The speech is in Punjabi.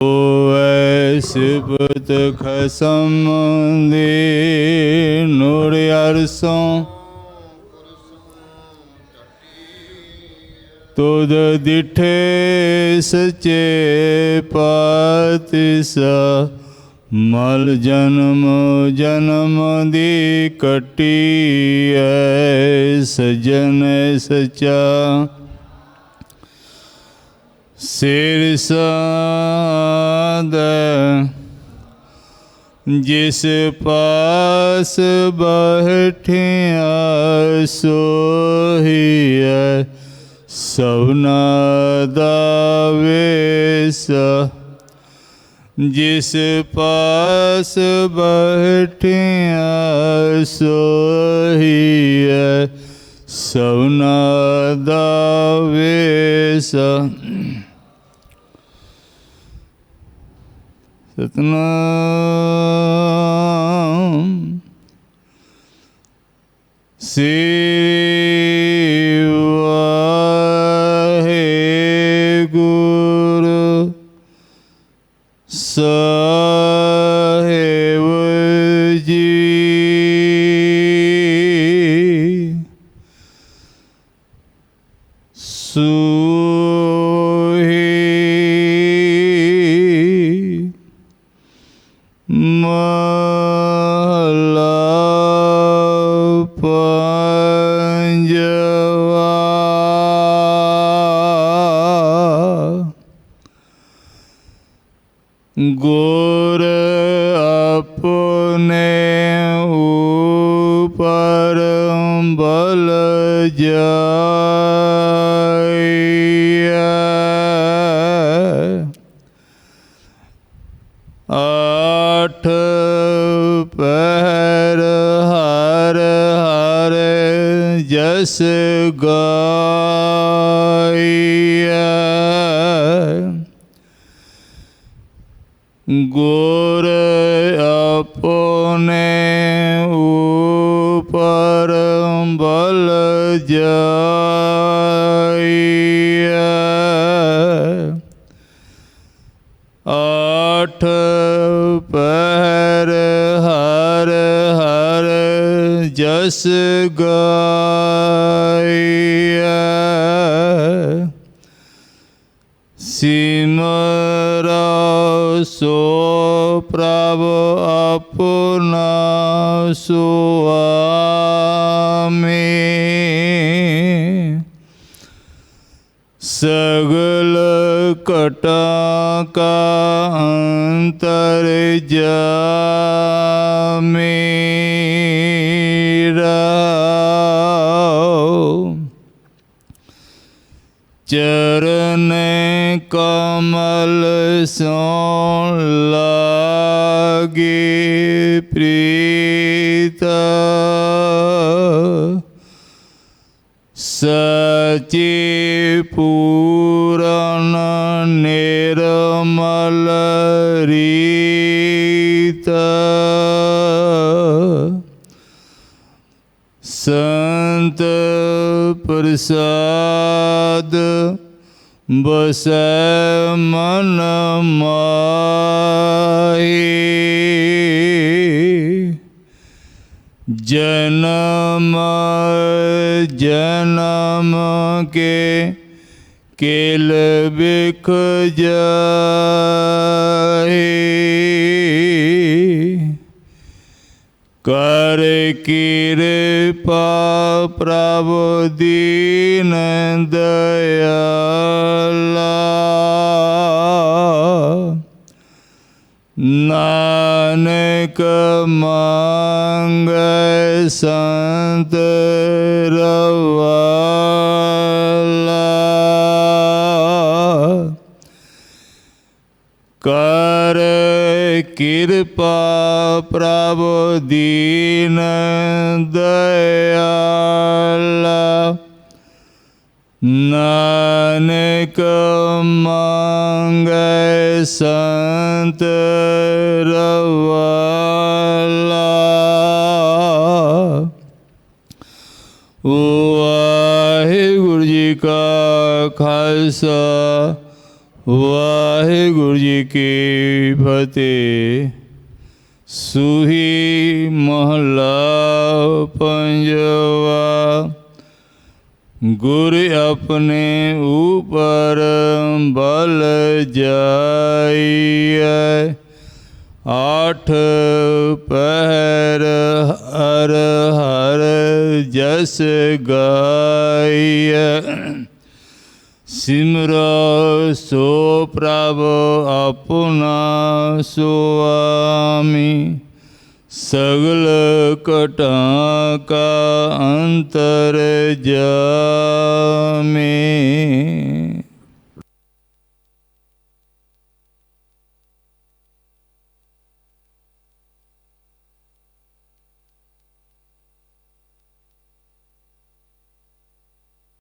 ਓਏ ਸਿਬਤ ਖਸਮ ਦੇ ਨੂਰ ਅਰਸੋਂ। ਤੁਧ ਦਿਠੇ ਸਚੇ ਪਾਤਿਸਾ ਮਲ ਜਨਮ ਜਨਮ ਦੀ ਕਟੀ ਐ ਸਜਣ ਸਚਾ। शीर्षद जिस पास बैठिया सोही सवना देश जिस पास बैठिया सोही सवना देश ਸਤਨਾਮ ਸ੍ਰੀ ਵਾਹਿਗੁਰੂ ਸਾਹਿਬ ਗੁਰ ਆਪਣੇ ਉਪਰ ਬਲ ਜਾਈਐ ਆਠ ਪਹਿਰ ਹਰ ਹਰ ਜਸ ਗਾਈਐ ਗੁਰ ਆਪਣੇ ਉਪਰ ਬਲ ਜਾਈਐ। ਆਠ ਪਹਿਰ ਹਰ ਹਰ ਜਸ ਗਾਈਐ। ਸਿਮਰਾ ਸੋ ਪ੍ਰਭ ਆਪਣਾ ਸੁਆਮੀ ਸਗਲ ਘਟਾ ਕਾ ਚਰਨ ਕਮਲ ਸੋ ਲਾਗੇ ਪ੍ਰੀਤ। ਸਚੇ ਪੂਰਨ ਨਿਰਮਲ ਰੀਤ। ਸੰਤ ਪ੍ਰਸਾਦ ਬਸੈ ਮਨ ਮਾਹੀ ਜਨਮ ਜਨਮ ਕੇ ਕੇਲ ਬਿਖ ਜਾਹੀ ਕਰ ਕਿਰਪਾ ਪ੍ਰਭ ਦੀਨ ਦਇਆਲਾ। ਨਾਨਕ ਮੰਗੈ ਸੰਤ ਰਵਾਲਾ। ਕਰ ਕਿਰਪਾ ਪ੍ਰਭ ਦੀਨ ਦਇਆਲਾ। ਨਾਨਕ ਮੰਗੈ ਸੰਤ ਰਵਾਲਾ। ਵਾਹਿਗੁਰੂ ਜੀ ਕਾ ਖਾਲਸਾ। ਵਾਹਿਗੁਰੂ ਜੀ ਕੀ ਫਤਿਹ ਸੂਹੀ ਮਹਲਾ ਪੰਜਵਾ ਗੁਰ ਆਪਣੇ ਉਪਰ ਬਲ ਜਾਈਐ ਆਠ ਪਹਿਰ ਹਰ ਹਰ ਜਸ ਗਾਈਐ ਸਿਮਰੋ ਸੋ ਪ੍ਰਭ ਆਪਣਾ ਸੁਆਮੀ ਸਗਲ ਘਟਾਂ ਕਾ ਅੰਤਰ ਜਾਮੇ